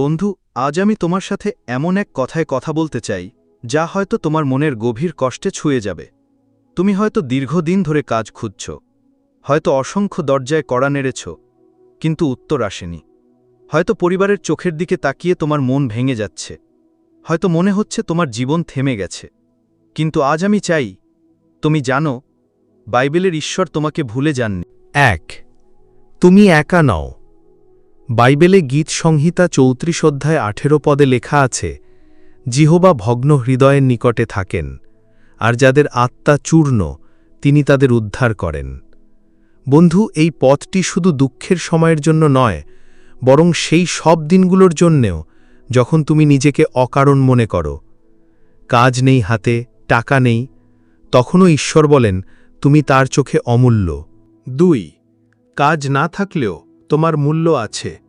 বন্ধু, আজ আমি তোমার সাথে এমন এক কথায় কথা বলতে চাই, যা হয়তো তোমার মনের গভীর কষ্টে ছুঁয়ে যাবে। তুমি হয়তো দীর্ঘদিন ধরে কাজ খুঁজছ, হয়তো অসংখ্য দরজায় কড়া নেড়েছ, কিন্তু উত্তর আসেনি। হয়তো পরিবারের চোখের দিকে তাকিয়ে তোমার মন ভেঙে যাচ্ছে, হয়তো মনে হচ্ছে তোমার জীবন থেমে গেছে। কিন্তু আজ আমি চাই, তুমি জানো, বাইবেলের ঈশ্বর তোমাকে ভুলে যাননি। এক, তুমি একা নও। বাইবেলে গীত সংহিতা চৌত্রিশ অধ্যায় আঠেরো পদে লেখা আছে জিহোবা ভগ্ন হৃদয়ের নিকটে থাকেন, আর যাদের আত্মা চূর্ণ, তিনি তাদের উদ্ধার করেন। বন্ধু, এই পথটি শুধু দুঃখের সময়ের জন্য নয়, বরং সেই সব দিনগুলোর জন্যেও, যখন তুমি নিজেকে অকারণ মনে করো। কাজ নেই হাতে, টাকা নেই, তখনও ঈশ্বর বলেন, তুমি তার চোখে অমূল্য। দুই, কাজ না থাকলেও তোমার মূল্য আছে।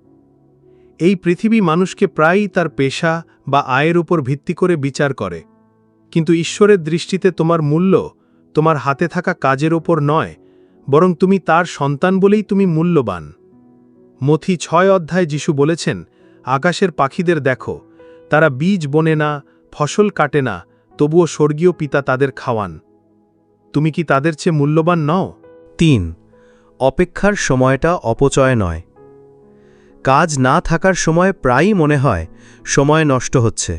এই পৃথিবী মানুষকে প্রায়ই তার পেশা বা আয়ের উপর ভিত্তি করে বিচার করে। কিন্তু ঈশ্বরের দৃষ্টিতে তোমার মূল্য তোমার হাতে থাকা কাজের ওপর নয়, বরং তুমি তার সন্তান বলেই তুমি মূল্যবান। মথি ছয় অধ্যায় যিশু বলেছেন, আকাশের পাখিদের দেখো, তারা বীজ বনে না, ফসল কাটে না, তবুও স্বর্গীয় পিতা তাদের খাওয়ান। তুমি কি তাদের চেয়ে মূল্যবান নও? তিন অপেক্ষার সময়টা অপচয় নয়। কাজ না থাকার সময় প্রায়ই মনে হয় সময় নষ্ট হচ্ছে।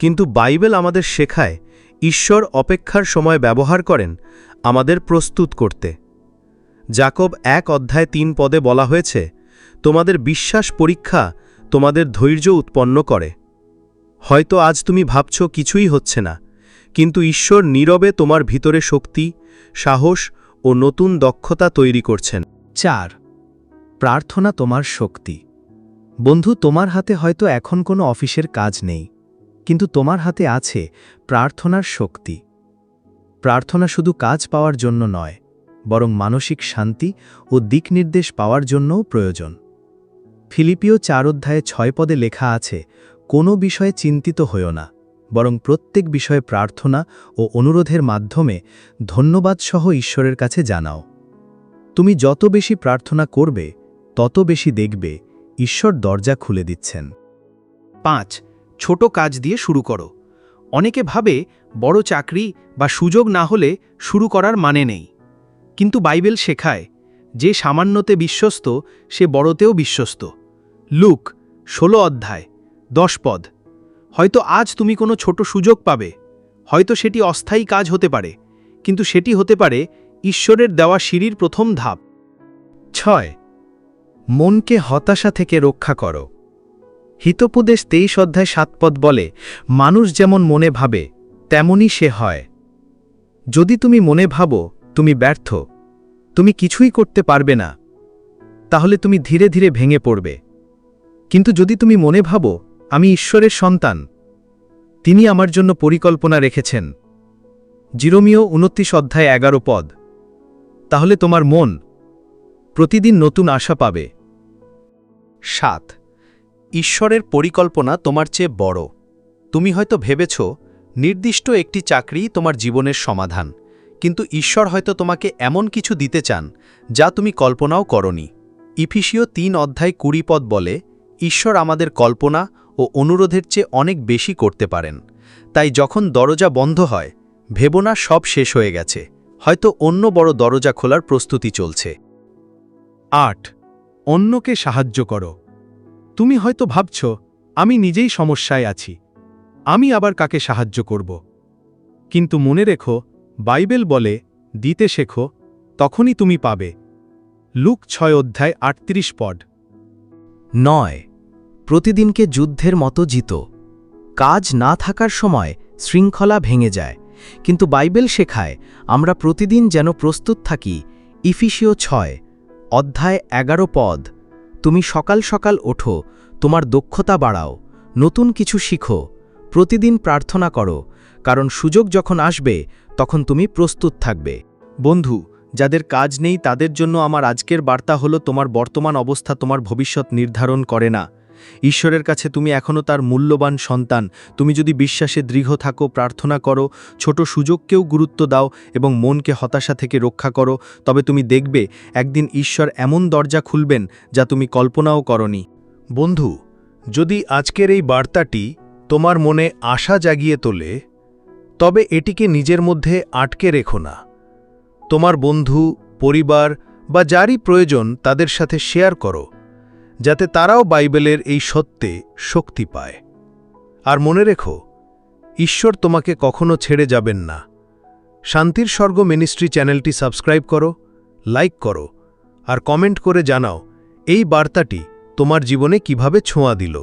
কিন্তু বাইবেল আমাদের শেখায়, ঈশ্বর অপেক্ষার সময় ব্যবহার করেন আমাদের প্রস্তুত করতে। জাকব এক অধ্যায় তিন পদে বলা হয়েছে, তোমাদের বিশ্বাস পরীক্ষা তোমাদের ধৈর্য উৎপন্ন করে। হয়তো আজ তুমি ভাবছ কিছুই হচ্ছে না, কিন্তু ঈশ্বর নীরবে তোমার ভিতরে শক্তি, সাহস ও নতুন দক্ষতা তৈরি করছেন। চার, প্রার্থনা তোমার শক্তি। বন্ধু, তোমার হাতে হয়তো এখন কোনো অফিসের কাজ নেই, কিন্তু তোমার হাতে আছে প্রার্থনার শক্তি। প্রার্থনা শুধু কাজ পাওয়ার জন্য নয়, বরং মানসিক শান্তি ও দিকনির্দেশ পাওয়ার জন্যও প্রয়োজন। ফিলিপিও চার অধ্যায়ে ছয় পদে লেখা আছে, কোনো বিষয়ে চিন্তিত হইও না। বরং প্রত্যেক বিষয়ে প্রার্থনা ও অনুরোধের মাধ্যমে ধন্যবাদসহ ঈশ্বরের কাছে জানাও। তুমি যত বেশি প্রার্থনা করবে, তত বেশি দেখবে, ঈশ্বর দরজা খুলে দিচ্ছেন। পাঁচ, ছোট কাজ দিয়ে শুরু করো। অনেকে ভাবে বড় চাকরি বা সুযোগ না হলে শুরু করার মানে নেই। কিন্তু বাইবেল শেখায়, যে সামান্যতে বিশ্বস্ত, সে বড়তেও বিশ্বস্ত। লুক, ষোলো অধ্যায়, দশ পদ। হয়তো আজ তুমি কোনো ছোট সুযোগ পাবে। হয়তো সেটি অস্থায়ী কাজ হতে পারে, কিন্তু সেটি হতে পারে ঈশ্বরের দেওয়া সিঁড়ির প্রথম ধাপ। ছয়, মনকে হতাশা থেকে রক্ষা করো। হিতোপদেশ তেইশ অধ্যায় সাতপদ বলে, মানুষ যেমন মনে ভাবে, তেমনই সে হয়। যদি তুমি মনে ভাবো, তুমি ব্যর্থ। তুমি কিছুই করতে পারবে না। তাহলে তুমি ধীরে ধীরে ভেঙে পড়বে। কিন্তু যদি তুমি মনে ভাবো আমি ঈশ্বরের সন্তান। তিনি আমার জন্য পরিকল্পনা রেখেছেন। জিরোমিও উনত্রিশ অধ্যায় এগারো পদ। তাহলে তোমার মন প্রতিদিন নতুন আশা পাবে। সাত। ঈশ্বরের পরিকল্পনা তোমার চেয়ে বড়। তুমি হয়তো ভেবেছ, নির্দিষ্ট একটি চাকরি তোমার জীবনের সমাধান। কিন্তু ঈশ্বর হয়তো তোমাকে এমন কিছু দিতে চান, যা তুমি কল্পনাও করনি। ইফিসীয় তিন অধ্যায় কুড়ি পদ বলে, ঈশ্বর আমাদের কল্পনা ও অনুরোধের চেয়ে অনেক বেশি করতে পারেন। তাই যখন দরজা বন্ধ হয় ভেবো না সব শেষ হয়ে গেছে। হয়তো অন্য বড় দরজা খোলার প্রস্তুতি চলছে। আট। অন্যকে সাহায্য করো। তুমি হয়তো ভাবছ, আমি নিজেই সমস্যায় আছি। আমি আবার কাকে সাহায্য করব? কিন্তু মনে রেখো, বাইবেল বলে, দিতে শেখো, তখনই তুমি পাবে। লুক ছয় অধ্যায় আটত্রিশ পড নয়। প্রতিদিনকে যুদ্ধের মতো জিত। কাজ না থাকার সময় শৃঙ্খলা ভেঙে যায়। কিন্তু বাইবেল শেখায়, আমরা প্রতিদিন যেন প্রস্তুত থাকি। ইফিসিও ছয়, অধ্যায় এগারো পদ, তুমি সকাল সকাল ওঠো, তোমার দক্ষতা বাড়াও, নতুন কিছু শিখো, প্রতিদিন প্রার্থনা করো, কারণ সুযোগ যখন আসবে, তখন তুমি প্রস্তুত থাকবে। বন্ধু, যাদের কাজ নেই তাদের জন্য আমার আজকের বার্তা হলো, তোমার বর্তমান অবস্থা তোমার ভবিষ্যৎ নির্ধারণ করে না। ঈশ্বরের কাছে তুমি এখনও তার মূল্যবান সন্তান। তুমি যদি বিশ্বাসে দৃঢ় থাকো, প্রার্থনা করো, ছোট সুযোগকেও গুরুত্ব দাও এবং মনকে হতাশা থেকে রক্ষা করো, তবে তুমি দেখবে একদিন ঈশ্বর এমন দরজা খুলবেন যা তুমি কল্পনাও করনি। বন্ধু, যদি আজকের এই বার্তাটি তোমার মনে আশা জাগিয়ে তোলে, তবে এটিকে নিজের মধ্যে আটকে রেখো না। তোমার বন্ধু, পরিবার বা যারই প্রয়োজন তাদের সাথে শেয়ার করো। যাতে তারাও বাইবেলের এই সত্যে শক্তি পায়। আর মনে রেখো, ঈশ্বর তোমাকে কখনো ছেড়ে যাবেন না। শান্তির স্বর্গ মিনিস্ট্রি চ্যানেলটি সাবস্ক্রাইব করো, লাইক করো, আর কমেন্ট করে জানাও, এই বার্তাটি তোমার জীবনে কীভাবে ছোঁয়া দিল।